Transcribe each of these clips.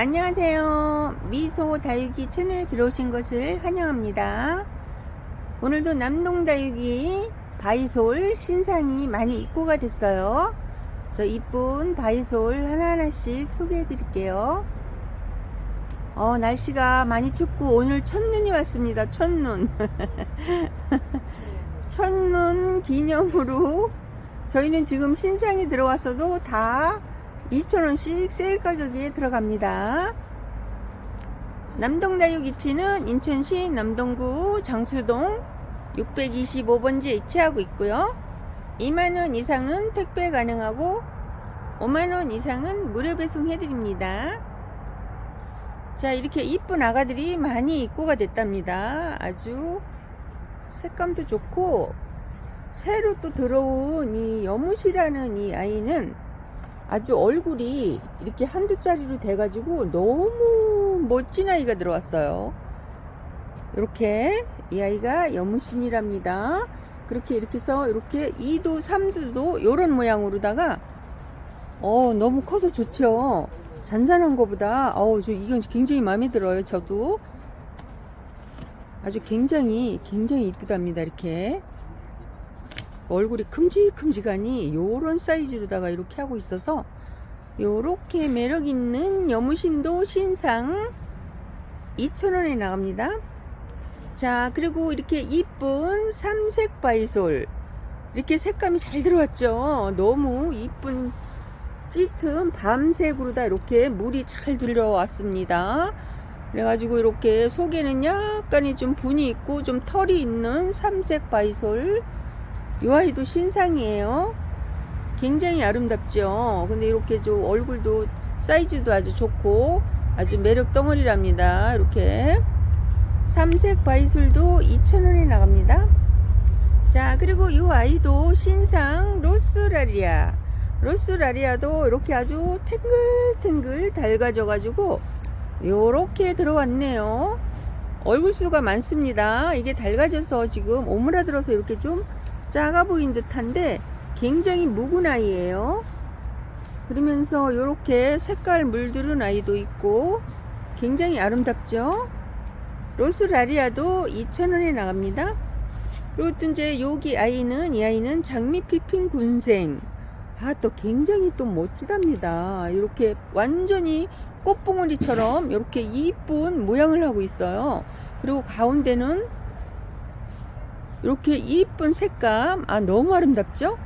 안녕하세요. 미소 다육이 채널에 들어오신 것을 환영합니다. 오늘도 남동 다육이 바이솔 신상이 많이 입고가 됐어요. 그래서 이쁜 바이솔 하나하나씩 소개해 드릴게요. 어, 날씨가 많이 춥고 오늘 첫눈이 왔습니다. 첫눈. 첫눈 기념으로 저희는 지금 신상이 들어왔어도 다 2,000원씩 세일 가격에 들어갑니다. 남동다육 위치는 인천시 남동구 장수동 625번지에 위치하고 있고요. 2만원 이상은 택배 가능하고 5만원 이상은 무료 배송해드립니다. 자, 이렇게 이쁜 아가들이 많이 입고가 됐답니다. 아주 색감도 좋고, 새로 또 들어온 이 여무시라는 이 아이는 아주 얼굴이 이렇게 한두 짜리로 돼가지고 너무 멋진 아이가 들어왔어요. 이렇게 이 아이가 여무신이랍니다. 그렇게 이렇게 해서 이렇게 2도 3도도 이런 모양으로다가 어 너무 커서 좋죠. 잔잔한 거보다 어우 저 이건 굉장히 마음에 들어요. 저도 아주 굉장히 굉장히 이쁘답니다. 이렇게 얼굴이 큼직큼직하니 요런 사이즈로다가 이렇게 하고 있어서 요렇게 매력 있는 여무신도 신상 2,000원에 나갑니다. 자, 그리고 이렇게 이쁜 삼색 바이솔 이렇게 색감이 잘 들어왔죠. 너무 이쁜 짙은 밤색으로 다 이렇게 물이 잘 들어왔습니다. 그래가지고 이렇게 속에는 약간의 좀 분이 있고 좀 털이 있는 삼색 바이솔 이 아이도 신상이에요. 굉장히 아름답죠. 근데 이렇게 좀 얼굴도 사이즈도 아주 좋고 아주 매력 덩어리랍니다. 이렇게 삼색 바이솔도 2,000원에 나갑니다. 자, 그리고 이 아이도 신상 로스라리아. 로스라리아도 이렇게 아주 탱글탱글 달가져 가지고 요렇게 들어왔네요. 얼굴 수가 많습니다. 이게 달가져서 지금 오므라들어서 이렇게 좀 작아 보인 듯한데 굉장히 묵은 아이예요. 그러면서 이렇게 색깔 물들은 아이도 있고 굉장히 아름답죠. 로스라리아도 2,000원에 나갑니다. 그리고 또 이제 여기 아이는 이 아이는 장미피핑 군생. 아 또 굉장히 또 멋지답니다. 이렇게 완전히 꽃봉오리처럼 이렇게 이쁜 모양을 하고 있어요. 그리고 가운데는 이렇게 이쁜 색감. 아 너무 아름답죠?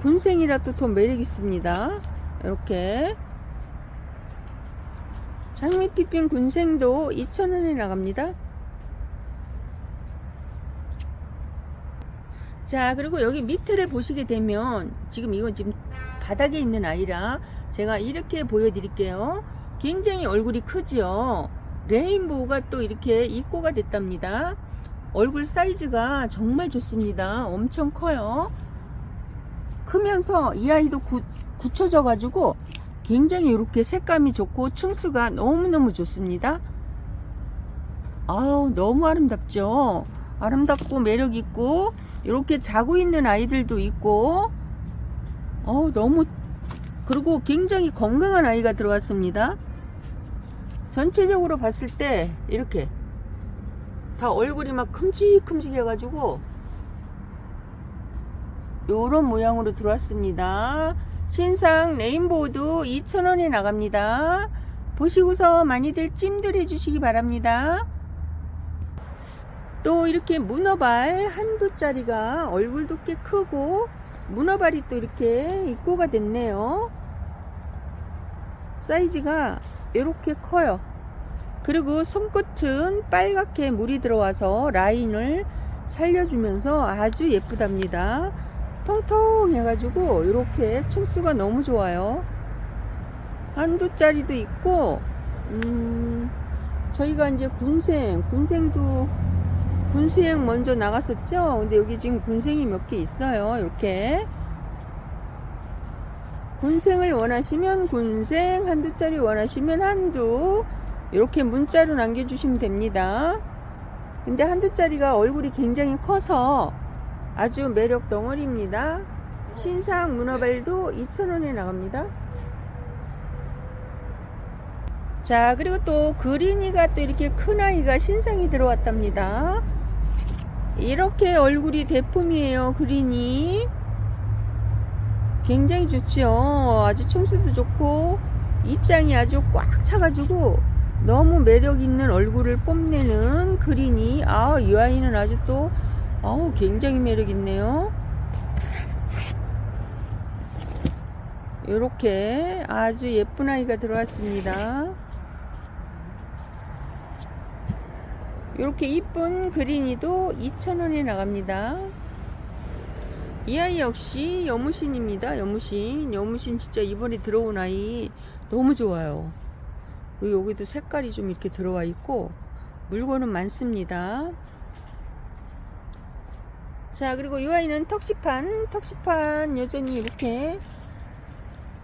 군생이라 또 더 매력 있습니다. 이렇게. 장미피핑 군생도 2,000원에 나갑니다. 자 그리고 여기 밑에를 보시게 되면 지금 이건 지금 바닥에 있는 아이라 제가 이렇게 보여드릴게요. 굉장히 얼굴이 크죠? 레인보우가 또 이렇게 입고가 됐답니다 얼굴 사이즈가 정말 좋습니다. 엄청 커요. 크면서 이 아이도 구, 굳혀져 가지고 굉장히 이렇게 색감이 좋고 층수가 너무너무 좋습니다. 아우 너무 아름답죠. 아름답고 매력 있고 이렇게 자고 있는 아이들도 있고 어우 너무 그리고 굉장히 건강한 아이가 들어왔습니다. 전체적으로 봤을 때 이렇게 다 얼굴이 막 큼직큼직 해가지고 요런 모양으로 들어왔습니다. 신상 레인보우도 2,000원에 나갑니다. 보시고서 많이들 찜들 해 주시기 바랍니다. 또 이렇게 문어발 한두 짜리가 얼굴도 꽤 크고 문어발이 또 이렇게 입고가 됐네요. 사이즈가 이렇게 커요. 그리고 손끝은 빨갛게 물이 들어와서 라인을 살려주면서 아주 예쁘답니다. 통통 해가지고 이렇게 층수가 너무 좋아요. 한두 짜리도 있고, 음, 저희가 이제 군생, 군생도, 군생 먼저 나갔었죠? 근데 여기 지금 군생이 몇 개 있어요. 이렇게. 군생을 원하시면 군생, 한두 짜리 원하시면 한두, 이렇게 문자로 남겨주시면 됩니다. 근데 한두 짜리가 얼굴이 굉장히 커서 아주 매력 덩어리입니다. 신상 문어발도 2,000원에 나갑니다. 자, 그리고 또 그린이가 또 이렇게 큰 아이가 신상이 들어왔답니다. 이렇게 얼굴이 대품이에요, 그린이. 굉장히 좋지요. 아주 층수도 좋고, 입장이 아주 꽉 차가지고, 너무 매력 있는 얼굴을 뽐내는 그린이. 아, 이 아이는 아주 또, 아우, 굉장히 매력 있네요. 이렇게 아주 예쁜 아이가 들어왔습니다. 이렇게 이쁜 그린이도 2,000원에 나갑니다. 이 아이 역시 여무신입니다. 여무신. 여무신 진짜 이번에 들어온 아이 너무 좋아요. 그리고 여기도 색깔이 좀 이렇게 들어와 있고 물건은 많습니다. 자, 그리고 이 아이는 턱시판. 턱시판 여전히 이렇게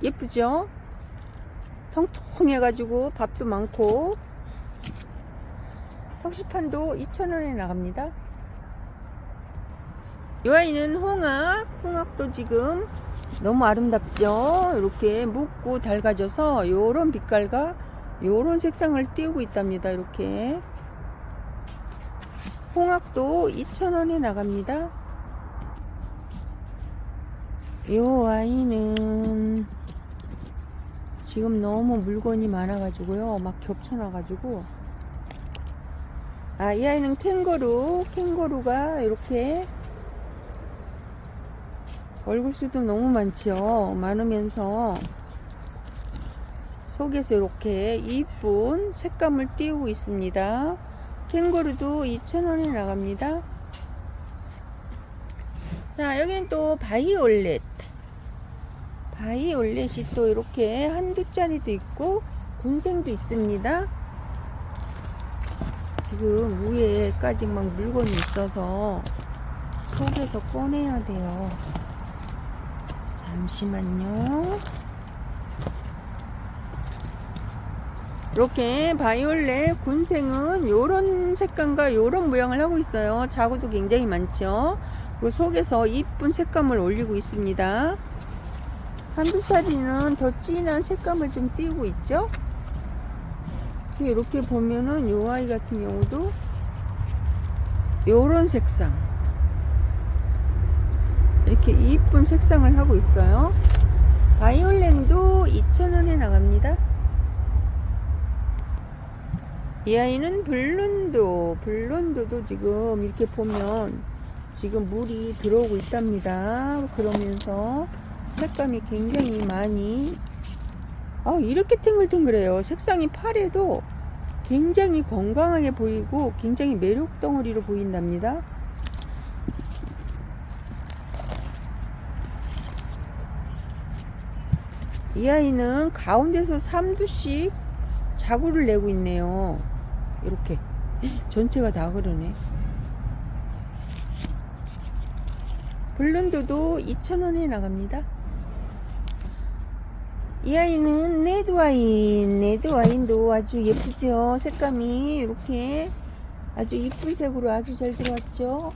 예쁘죠? 통통해 가지고 밥도 많고 턱시판도 2,000원에 나갑니다. 이 아이는 홍학, 홍학도 지금 너무 아름답죠? 이렇게 묵고 달가져서 요런 빛깔과 요런 색상을 띄우고 있답니다. 이렇게 홍학도 2,000원에 나갑니다. 요 아이는 지금 너무 물건이 많아 가지고요. 막 겹쳐놔 가지고. 아, 이 아이는 캥거루. 캥거루가 이렇게 얼굴 수도 너무 많지요. 많으면서 속에서 이렇게 이쁜 색감을 띄우고 있습니다. 캥거루도 2,000원에 나갑니다. 자, 여기는 또 바이올렛. 바이올렛이 또 이렇게 한두 짜리도 있고 군생도 있습니다. 지금 위에까지 막 물건이 있어서 속에서 꺼내야 돼요. 잠시만요. 이렇게 바이올렛 군생은 요런 색감과 요런 모양을 하고 있어요. 자구도 굉장히 많죠. 그 속에서 이쁜 색감을 올리고 있습니다. 한두 살이는 더 진한 색감을 좀 띄우고 있죠. 이렇게 보면은 요 아이 같은 경우도 요런 색상 이렇게 이쁜 색상을 하고 있어요. 바이올렛도 2,000원에 나갑니다. 이 아이는 블론도, 블론도도 지금 이렇게 보면 지금 물이 들어오고 있답니다. 그러면서 색감이 굉장히 많이 아 이렇게 탱글탱글해요. 색상이 파래도 굉장히 건강하게 보이고 굉장히 매력 덩어리로 보인답니다. 이 아이는 가운데서 3두씩 자구를 내고 있네요. 이렇게 전체가 다 그러네. 블론드도 2,000원에 나갑니다. 이 아이는 레드와인, 레드와인도 아주 예쁘죠? 색감이 이렇게 아주 이쁜 색으로 아주 잘 들어왔죠?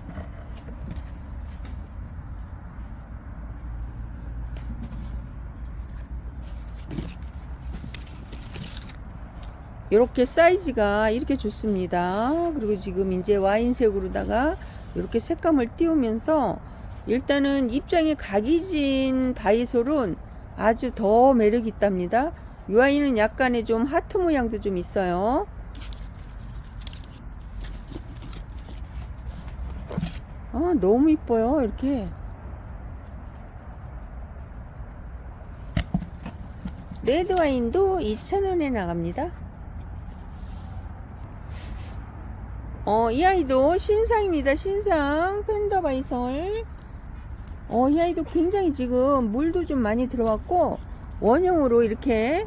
이렇게 사이즈가 이렇게 좋습니다. 그리고 지금 이제 와인색으로다가 이렇게 색감을 띄우면서 일단은 입장이 각이 진 바이솔은 아주 더 매력 있답니다. 이 아이는 약간의 좀 하트 모양도 좀 있어요. 아, 너무 이뻐요. 이렇게. 레드 와인도 2,000원에 나갑니다. 어, 이 아이도 신상입니다. 신상 팬더 바이솔. 어, 이 아이도 굉장히 지금 물도 좀 많이 들어왔고 원형으로 이렇게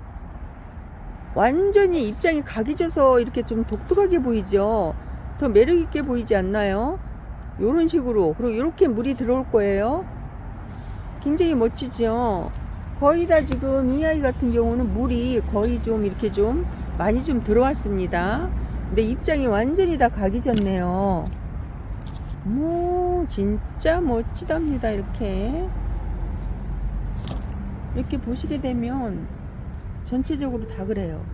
완전히 입장이 각이져서 이렇게 좀 독특하게 보이죠. 더 매력 있게 보이지 않나요? 요런 식으로 그리고 이렇게 물이 들어올 거예요. 굉장히 멋지죠. 거의 다 지금 이 아이 같은 경우는 물이 거의 좀 이렇게 좀 많이 좀 들어왔습니다. 근데 입장이 완전히 다 각이 졌네요. 뭐 진짜 멋지답니다. 이렇게 이렇게 보시게 되면 전체적으로 다 그래요.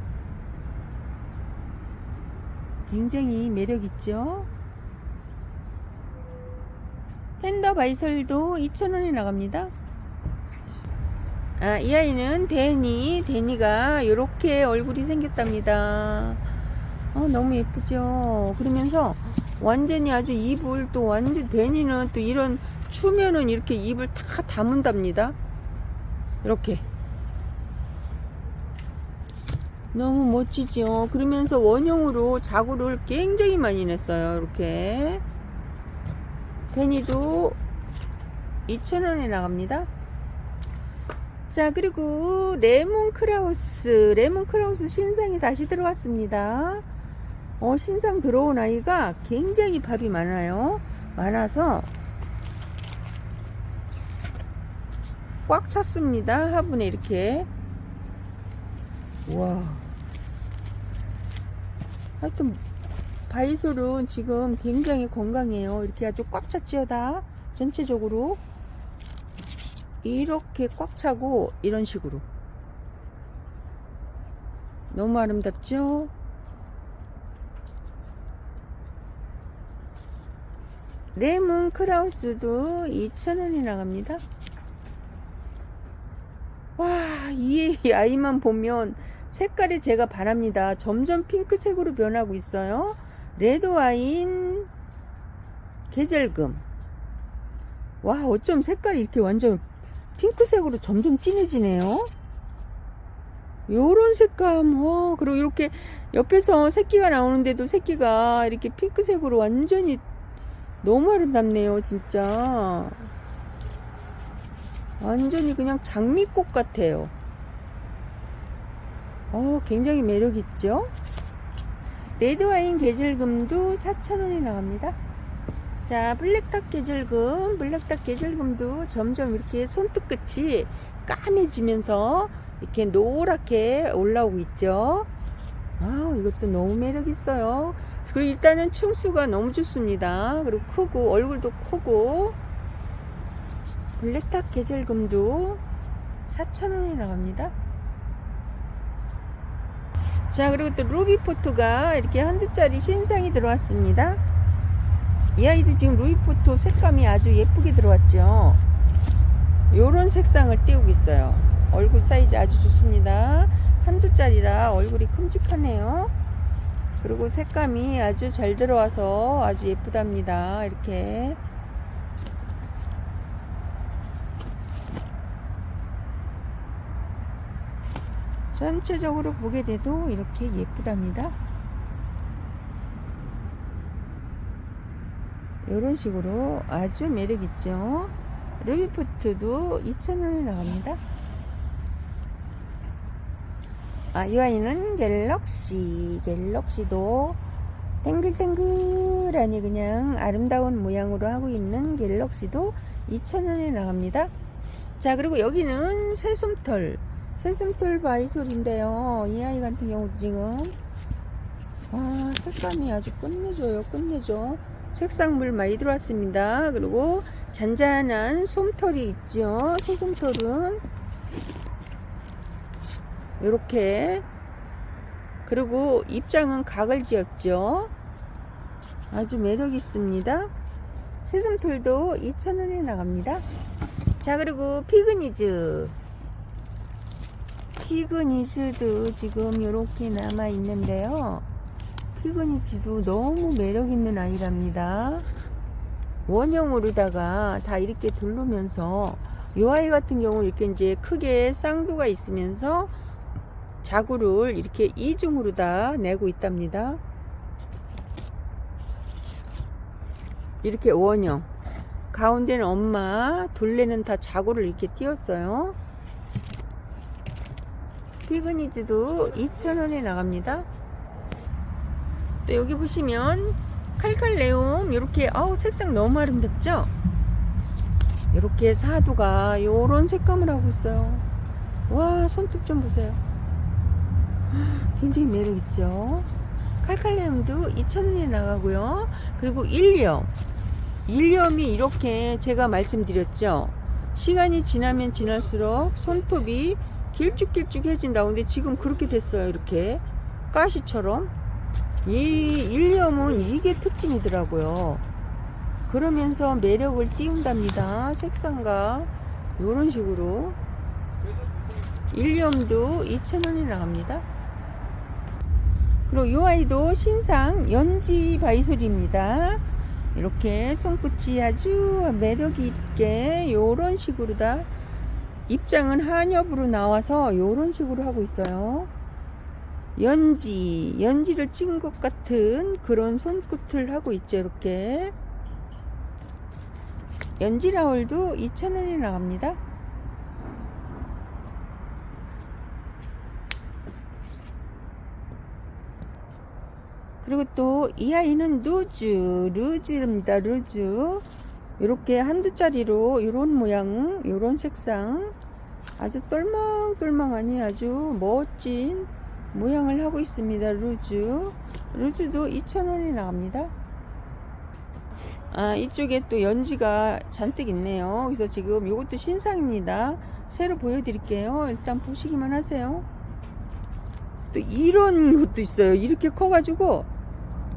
굉장히 매력 있죠. 팬더 바이설도 2,000원에 나갑니다. 아, 이 아이는 데니, 데니가 이렇게 얼굴이 생겼답니다. 어, 너무 예쁘죠? 그러면서 완전히 아주 입을 또 완전 데니는 또 이런 추면은 이렇게 입을 다 다문답니다. 이렇게. 너무 멋지죠? 그러면서 원형으로 자구를 굉장히 많이 냈어요. 이렇게. 데니도 2,000원에 나갑니다. 자, 그리고 레몬 크라우스. 레몬 크라우스 신상이 다시 들어왔습니다. 어, 신상 들어온 아이가 굉장히 밥이 많아요. 많아서 꽉 찼습니다. 화분에 이렇게. 와. 하여튼 바이솔은 지금 굉장히 건강해요. 이렇게 아주 꽉 찼지요, 다. 전체적으로. 이렇게 꽉 차고, 이런 식으로. 너무 아름답죠? 레몬 크라우스도 2,000원이 나갑니다. 와, 이 아이만 보면 색깔이 제가 바랍니다. 점점 핑크색으로 변하고 있어요. 레드 와인 계절금. 와, 어쩜 색깔이 이렇게 완전 핑크색으로 점점 진해지네요. 요런 색감, 와, 그리고 이렇게 옆에서 새끼가 나오는데도 새끼가 이렇게 핑크색으로 완전히 너무 아름답네요, 진짜. 완전히 그냥 장미꽃 같아요. 어, 굉장히 매력 있죠? 레드와인 계절금도 4,000원이 나갑니다. 자, 블랙탁 계절금, 블랙탁 계절금도 점점 이렇게 손톱 끝이 까매지면서 이렇게 노랗게 올라오고 있죠. 아, 이것도 너무 매력 있어요. 그리고 일단은 층수가 너무 좋습니다. 그리고 크고 얼굴도 크고 블랙탁 계절금도 4,000원이 나갑니다. 자, 그리고 또 루비포토가 이렇게 한 두짜리 신상이 들어왔습니다. 이 아이도 지금 루비포토 색감이 아주 예쁘게 들어왔죠. 요런 색상을 띄우고 있어요. 얼굴 사이즈 아주 좋습니다. 한두 짜리라 얼굴이 큼직하네요. 그리고 색감이 아주 잘 들어와서 아주 예쁘답니다. 이렇게. 전체적으로 보게 돼도 이렇게 예쁘답니다. 이런 식으로 아주 매력 있죠. 루비포트도 2,000원에 나갑니다. 아, 이 아이는 갤럭시. 갤럭시도 탱글탱글하니 그냥 아름다운 모양으로 하고 있는 갤럭시도 2,000원에 나갑니다. 자, 그리고 여기는 새솜털. 새솜털 바이솔인데요. 이 아이 같은 경우도 지금 아 색감이 아주 끝내줘요. 끝내줘. 색상물 많이 들어왔습니다. 그리고 잔잔한 솜털이 있죠. 새솜털은 이렇게 그리고 입장은 각을 지었죠. 아주 매력 있습니다. 새솜털도 2,000원에 나갑니다. 자 그리고 피그니즈 피그니즈도 지금 이렇게 남아 있는데요. 피그니즈도 너무 매력 있는 아이랍니다. 원형으로다가 다 이렇게 두르면서 이 아이 같은 경우는 이렇게 이제 크게 쌍두가 있으면서 자구를 이렇게 이중으로 다 내고 있답니다. 이렇게 원형. 가운데는 엄마, 둘레는 다 자구를 이렇게 띄웠어요. 피그니즈도 2,000원에 나갑니다. 또 여기 보시면 칼칼레움 이렇게 아우 색상 너무 아름답죠? 이렇게 사두가 요런 색감을 하고 있어요. 와 손톱 좀 보세요. 굉장히 매력 있죠? 칼칼레움도 2,000원에 나가고요. 그리고 일리엄. 일리엄이 이렇게 제가 말씀드렸죠. 시간이 지나면 지날수록 손톱이 길쭉길쭉해진다. 근데 지금 그렇게 됐어요. 이렇게 가시처럼 이 일리엄은 이게 특징이더라고요. 그러면서 매력을 띄운답니다. 색상과 이런 식으로 일리엄도 2,000원이 나갑니다. 그리고 이 아이도 신상 연지 바이솔입니다. 이렇게 손끝이 아주 매력이 있게 이런 식으로 다 입장은 한엽으로 나와서 이런 식으로 하고 있어요. 연지, 연지를 찍은 것 같은 그런 손끝을 하고 있죠. 이렇게. 연지 라울도 2,000원이 나갑니다. 그리고 또 이 아이는 루즈, 루즈입니다. 루즈. 이렇게 한두 짜리로 이런 모양, 이런 색상 아주 똘망똘망하니 아주 멋진 모양을 하고 있습니다. 루즈. 루즈도 2,000원이 나갑니다. 아, 이쪽에 또 연지가 잔뜩 있네요. 그래서 지금 이것도 신상입니다. 새로 보여드릴게요. 일단 보시기만 하세요. 또 이런 것도 있어요. 이렇게 커가지고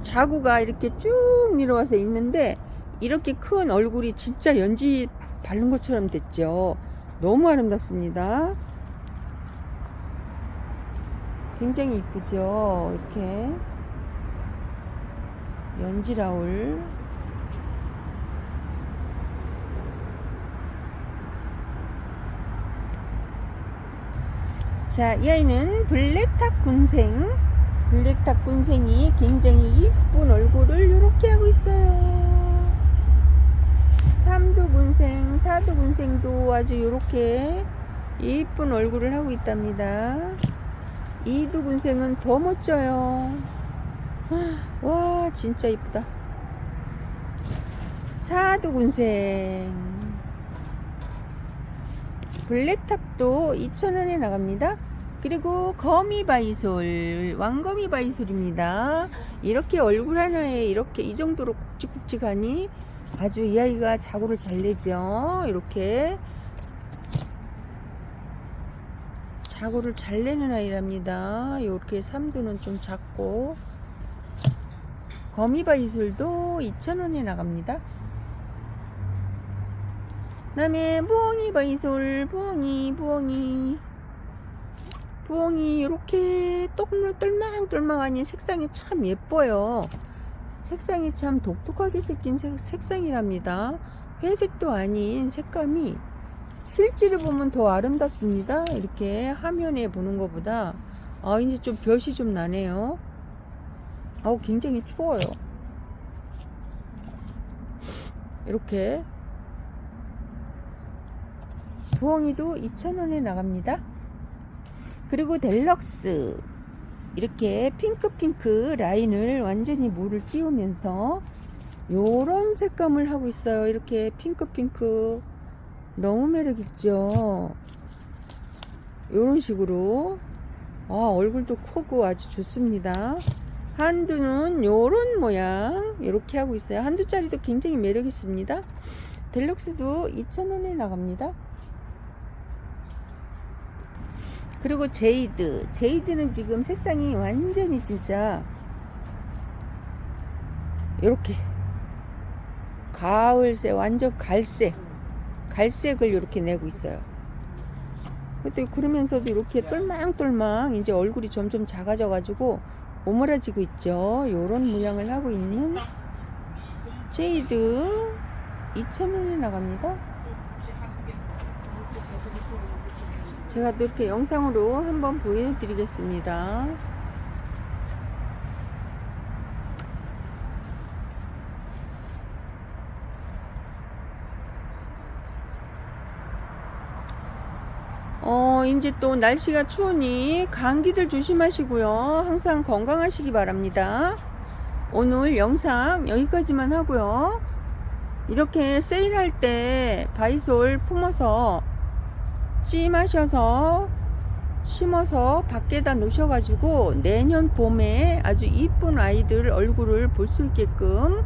자구가 이렇게 쭉 내려와서 있는데 이렇게 큰 얼굴이 진짜 연지 바른 것처럼 됐죠. 너무 아름답습니다. 굉장히 이쁘죠. 이렇게 연지 라울 자, 이 아이는 블랙탁 군생. 블랙탁 군생이 굉장히 이쁜 얼굴을 이렇게 하고 있어요. 삼두 군생, 사두 군생도 아주 이렇게 이쁜 얼굴을 하고 있답니다. 이두 군생은 더 멋져요. 와, 진짜 이쁘다. 사두 군생. 블랙탑도 2,000원에 나갑니다. 그리고 거미 바이솔, 왕거미 바이솔입니다. 이렇게 얼굴 하나에 이렇게 이 정도로 굵직굵직하니 아주 이 아이가 자고를 잘 내죠. 이렇게 자고를 잘 내는 아이랍니다. 이렇게 삼두는 좀 작고 거미 바이솔도 2,000원에 나갑니다. 다음에 부엉이 바이솔 부엉이 부엉이 부엉이 이렇게 똘망똘망하니 색상이 참 예뻐요. 색상이 참 독특하게 생긴 색, 색상이랍니다. 회색도 아닌 색감이 실제로 보면 더 아름답습니다. 이렇게 화면에 보는 것보다. 아 이제 좀 볕이 좀 나네요. 아우 굉장히 추워요. 이렇게. 부엉이도 2,000원에 나갑니다. 그리고 델럭스 이렇게 핑크핑크 라인을 완전히 물을 띄우면서 요런 색감을 하고 있어요. 이렇게 핑크핑크 너무 매력있죠. 요런 식으로 아, 얼굴도 크고 아주 좋습니다. 한두는 요런 모양 이렇게 하고 있어요. 한두짜리도 굉장히 매력있습니다. 델럭스도 2,000원에 나갑니다. 그리고 제이드. 제이드는 지금 색상이 완전히 진짜 이렇게 가을색 완전 갈색 갈색을 이렇게 내고 있어요. 또 그러면서도 이렇게 똘망똘망 이제 얼굴이 점점 작아져 가지고 오므라지고 있죠. 요런 모양을 하고 있는 제이드 2,000원에 나갑니다. 제가 또 이렇게 영상으로 한번 보여드리겠습니다. 어, 이제 또 날씨가 추우니 감기들 조심하시고요. 항상 건강하시기 바랍니다. 오늘 영상 여기까지만 하고요. 이렇게 세일할 때 바이솔 품어서 찜하셔서 심어서 밖에다 놓으셔가지고 내년 봄에 아주 이쁜 아이들 얼굴을 볼 수 있게끔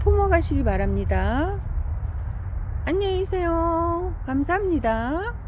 품어 가시기 바랍니다. 안녕히 계세요. 감사합니다.